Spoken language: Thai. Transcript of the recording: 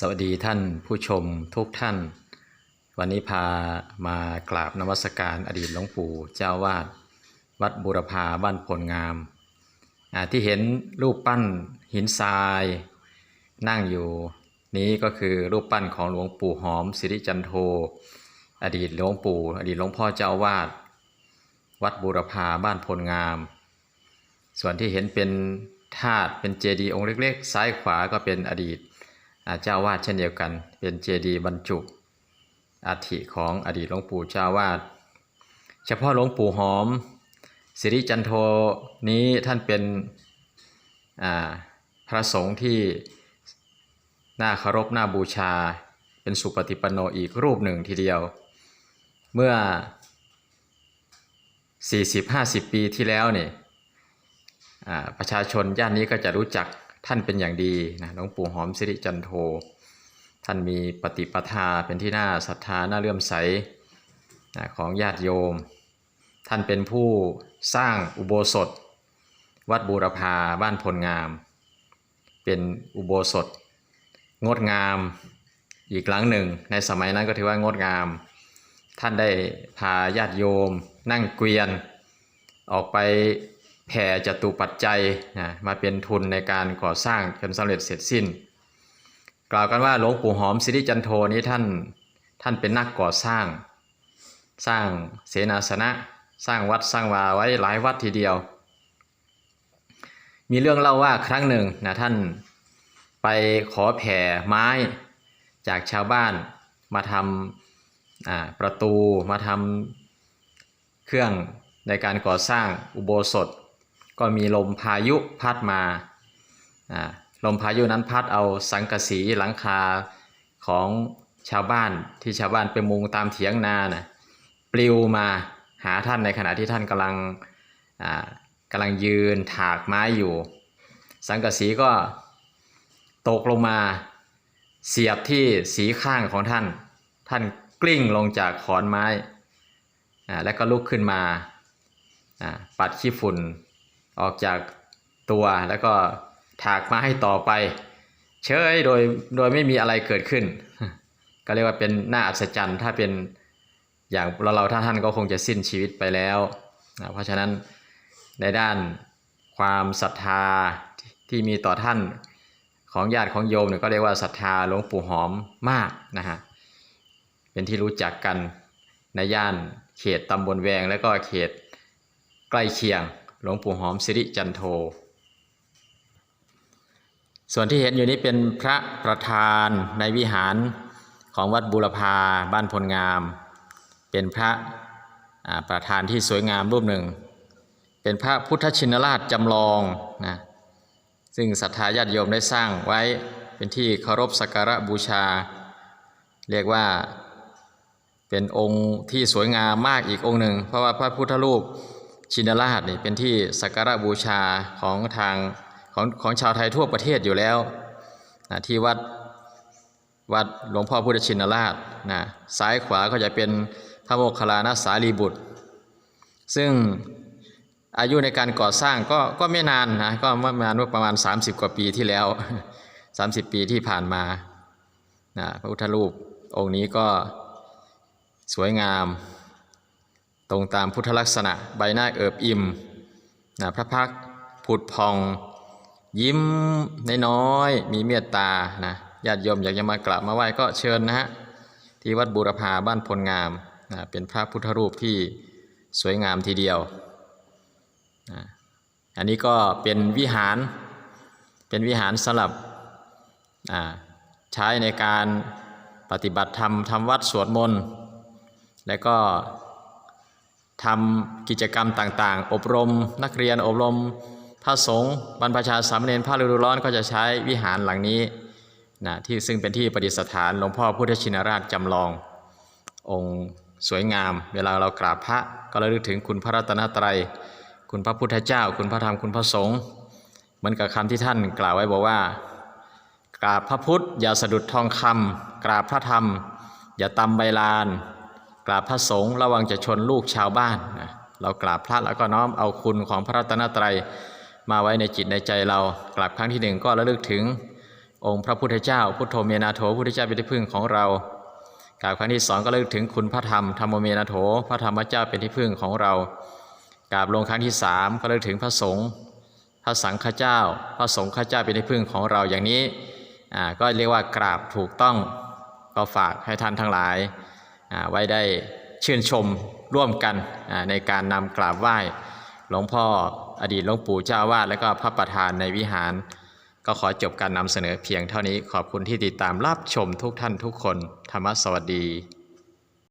สวัสดีท่านผู้ชมทุกท่าน วันนี้พามากราบนมัสการอดีตหลวงปู่เจ้าวาดวัดบุรพาบ้านพลงามที่เห็นรูปปั้นหินทราย นั่งอยู่นี้ก็คือรูปปั้นของหลวงปู่หอมสิริจันโท อดีตหลวงปู่ อดีตหลวงพ่อเจ้าวาดวัดบุรพาบ้านพลงาม ส่วนที่เห็นเป็นธาตุเป็นเจดีย์องค์เล็ก ๆ ซ้ายขวาก็เป็นอดีต เจ้าวาดเช่นเดียวกัน เป็นเจดีย์บรรจุอัฐิของอดีตหลวงปู่เจ้าวาด เฉพาะหลวงปู่หอม สิริจันโทนี้ท่านเป็นพระสงฆ์ที่น่าเคารพน่าบูชา เป็นสุปฏิปันโนอีกรูปหนึ่งทีเดียว เมื่อ 40-50 ปีที่แล้วเนี่ยประชาชนย่านนี้ก็จะรู้จัก ท่านเป็นอย่างดีนะหลวงปู่หอมสิริจันโท ท่านมีปฏิปทาเป็นที่น่าศรัทธาน่าเลื่อมใสนะของญาติโยม ท่านเป็นผู้สร้างอุโบสถ วัดบูรพาบ้านพลงาม เป็นอุโบสถ งดงามอีกหลังหนึ่ง ในสมัยนั้นก็ถือว่างดงาม ท่านได้พาญาติโยมนั่งเกวียน ออกไป แผ่จตุปัจจัยนะมาเป็นทุนในการก่อสร้างจนสำเร็จเสร็จสิ้น กล่าวกันว่าหลวงปู่หอมสิริจันโทนี้ท่านท่านเป็นนักก่อสร้าง สร้างเสนาสนะ สร้างวัดสร้างวาไว้หลายวัดทีเดียว มีเรื่องเล่าว่าครั้งหนึ่งนะท่านไปขอแผ่ไม้จากชาวบ้านมาทำประตูมาทำเครื่องในการก่อสร้างอุโบสถ ก็มีลมพายุพัดมาอ่าลมพายุนั้นพัดเอาสังกะสีหลังคาของชาวบ้านที่ชาวบ้านไปมุงตามเถียงนานะปลิวมาหาท่านในขณะที่ท่านกำลังอ่ากำลังยืนถากไม้อยู่ สังกะสีก็ตกลงมาเสียบที่สีข้างของท่าน ท่านกลิ้งลงจากขอนไม้อ่าแล้วก็ลุกขึ้นมาอ่าปัดขี้ฝุ่น ออกจากตัวแล้วก็ถากมาให้ต่อไป เฉยโดยโดยไม่มีอะไรเกิดขึ้น ก็เรียกว่าเป็นน่าอัศจรรย์ถ้าเป็นอย่างเราเราถ้าท่านก็คงจะสิ้นชีวิตไปแล้วนะเพราะฉะนั้นในด้านความศรัทธาที่ที่มีต่อท่านของญาติของโยมเนี่ยก็เรียกว่าศรัทธาหลวงปู่หอมมากนะฮะเป็นที่รู้จักกันในย่านเขตตำบลแวงและก็เขตใกล้เคียง หลวงปู่หอมสิริจันโท ส่วนที่เห็นอยู่นี้เป็นพระประธานในวิหารของวัดบุรพาบ้านพลงาม เป็นพระประธานที่สวยงามรูปหนึ่ง เป็นพระพุทธชินราชจำลองนะซึ่งศรัทธาญาติโยมได้สร้างไว้เป็นที่เคารพสักการะบูชา เรียกว่าเป็นองค์ที่สวยงามมากอีกองค์หนึ่ง เพราะว่าพระพุทธรูป ชินราชนี่เป็นที่สักการะบูชาของทางของของชาวไทยทั่วประเทศอยู่แล้วนะที่วัดวัดหลวงพ่อพุทธชินราชนะซ้ายขวาก็จะเป็นพระโมคคัลลานะสารีบุตร ซึ่งอายุในการก่อสร้างก็ก็ไม่นานนะก็ประมาณประมาณ 30 กว่าปีที่แล้ว 30 ปีที่ผ่านมานะพระพุทธรูปองค์นี้ก็สวยงาม ตรงตามพุทธลักษณะใบหน้าเอิบอิ่มนะพระพักผุดพอง ยิ้มน้อยๆมีเมตตานะญาติโยมอยากจะมากราบมาไหว้ก็เชิญนะฮะที่วัดบูรพาบ้านพลงามนะเป็นพระพุทธรูปที่สวยงามทีเดียวนะอันนี้ก็เป็นวิหารเป็นวิหารสำหรับใช้ในการปฏิบัติธรรมทำวัดสวดมนต์และก็ ทำกิจกรรมต่างๆ อบรม นักเรียนอบรม พระสงฆ์บรรพชาสามเณรพระฤดูร้อนก็จะใช้วิหารหลังนี้นะที่ซึ่งเป็นที่ประดิษฐานหลวงพ่อพุทธชินราชจำลอง องค์สวยงาม เวลาเรากราบพระก็ระลึกถึงคุณพระรัตนตรัย คุณพระพุทธเจ้า คุณพระธรรมคุณพระสงฆ์เหมือนกับคำที่ท่านกล่าวไว้บอกว่า กราบพระพุทธอย่าสะดุดทองคำกราบพระธรรม อย่าตำใบลาน กราบพระสงฆ์ระวังจะชนลูกชาวบ้านนะเรากราบพระแล้วก็น้อมเอาคุณของพระรัตนตรัยมาไว้ในจิตในใจเรา กราบครั้งที่หนึ่งก็ระลึกถึง องค์พระพุทธเจ้า พุทโธเมนาโถพุทธเจ้าเป็นที่พึ่งของเรากล่าวครั้งที่สองก็เลิกถึงคุณพระธรรมธรรมเมนาโถพระธรรมเจ้าเป็นที่พึ่งของเรา กราบลงครั้งที่สามก็เลิกถึงพระสงฆ์พระสังฆเจ้า พระสงฆ์ข้าเจ้าเป็นที่พึ่งของเราอย่างนี้ก็เรียกว่ากราบถูกต้องก็ฝากให้ท่านทั้งหลาย ไว้ได้ชื่นชมร่วมกันในการนำกราบไหว้ หลวงพ่ออดีตหลวงปู่เจ้าวาดและก็พระประธานในวิหาร ก็ขอจบการนำเสนอเพียงเท่านี้ขอบคุณที่ติดตามรับชมทุกท่านทุกคน ธรรมสวัสดี